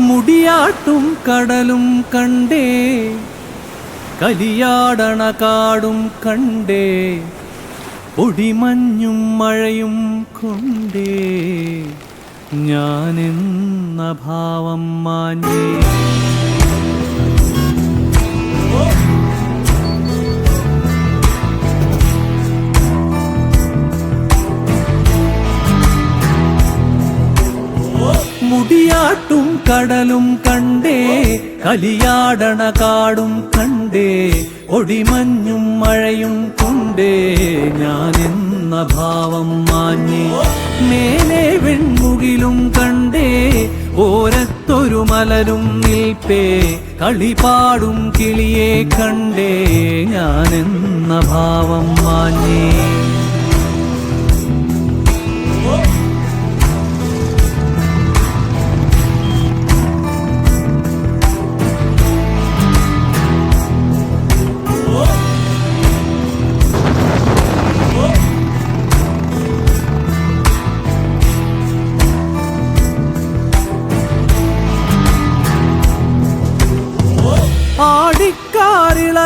മുടിയാട്ടും കടലും കണ്ടേ കലിയാടണ കാടും കണ്ടേ പൊടിമഞ്ഞും മഴയും കൊണ്ടേ. ഞാനെന്ന ഭാവം മാഞ്ഞേ. മുടിയാട്ടും കടലും കണ്ടേ കലിയാടണ കാടും കണ്ടേ ഒടിമഞ്ഞും മഴയും കൊണ്ടേ ഞാനെന്ന ഭാവം മാഞ്ഞേ. മേലെ വെൺമുകിലും കണ്ടേ ഓരത്തൊരു മലരും നിൽപ്പേ കളിപാടും കിളിയെ കണ്ടേ ഞാനെന്ന ഭാവം മാഞ്ഞേ.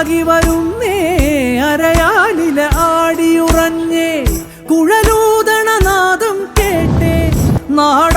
ആടിക്കാറിളകി വരുന്നേ അരയാലില ആടിയുറഞ്ഞേ കുഴലൂതണനാദം കേട്ടേ നാടാകെ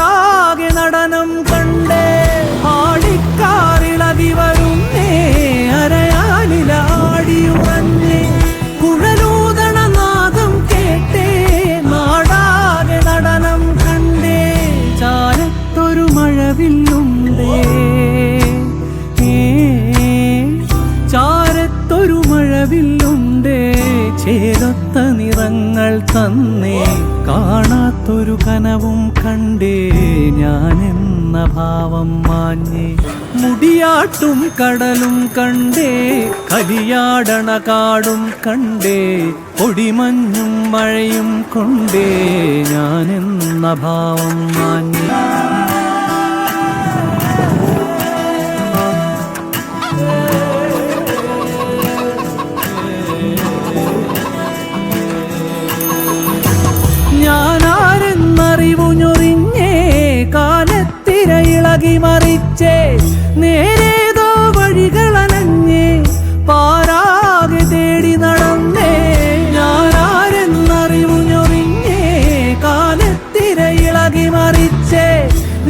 ചേരത്ത നിറങ്ങൾ തന്നേ കാണാത്തൊരു കനവും കണ്ടേ ഞാൻ എന്ന ഭാവം മാഞ്ഞേ. മുടിയാട്ടും കടലും കണ്ടേ കലിയാടണ കാടും കണ്ടേ പൊടിമഞ്ഞും മഴയും കൊണ്ടേ എന്ന ഭാവം മാഞ്ഞേ.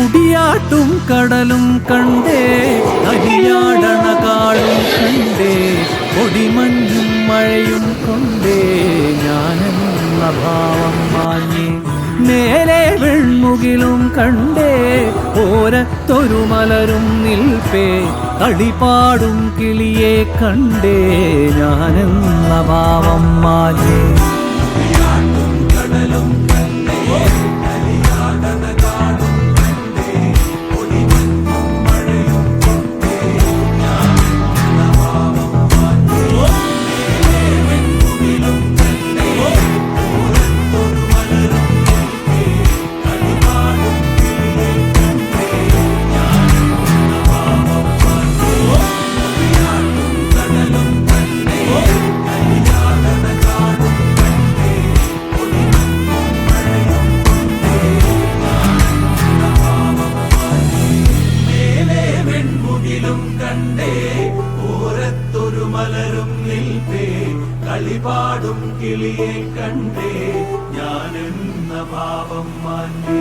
മുടിയാട്ടും കടലും കണ്ടേ അരിയാടണ കാടും കണ്ടേ പൊടിമഞ്ഞും മഴയും കൊണ്ടേ ഞാനെന്ന ഭാവം മാഞ്ഞി മേലെ വെൺമുകിലും കണ്ടേ ഓരത്തൊരു മലരും നിൽപ്പേ കളിപാടും കിളിയെ കണ്ടേ ഞാനെന്ന ഭാവം മാഞ്ഞേ കളിപാടും കിളിയെ കണ്ടേ. ഞാനെന്ന പാപം മാഞ്ഞേ.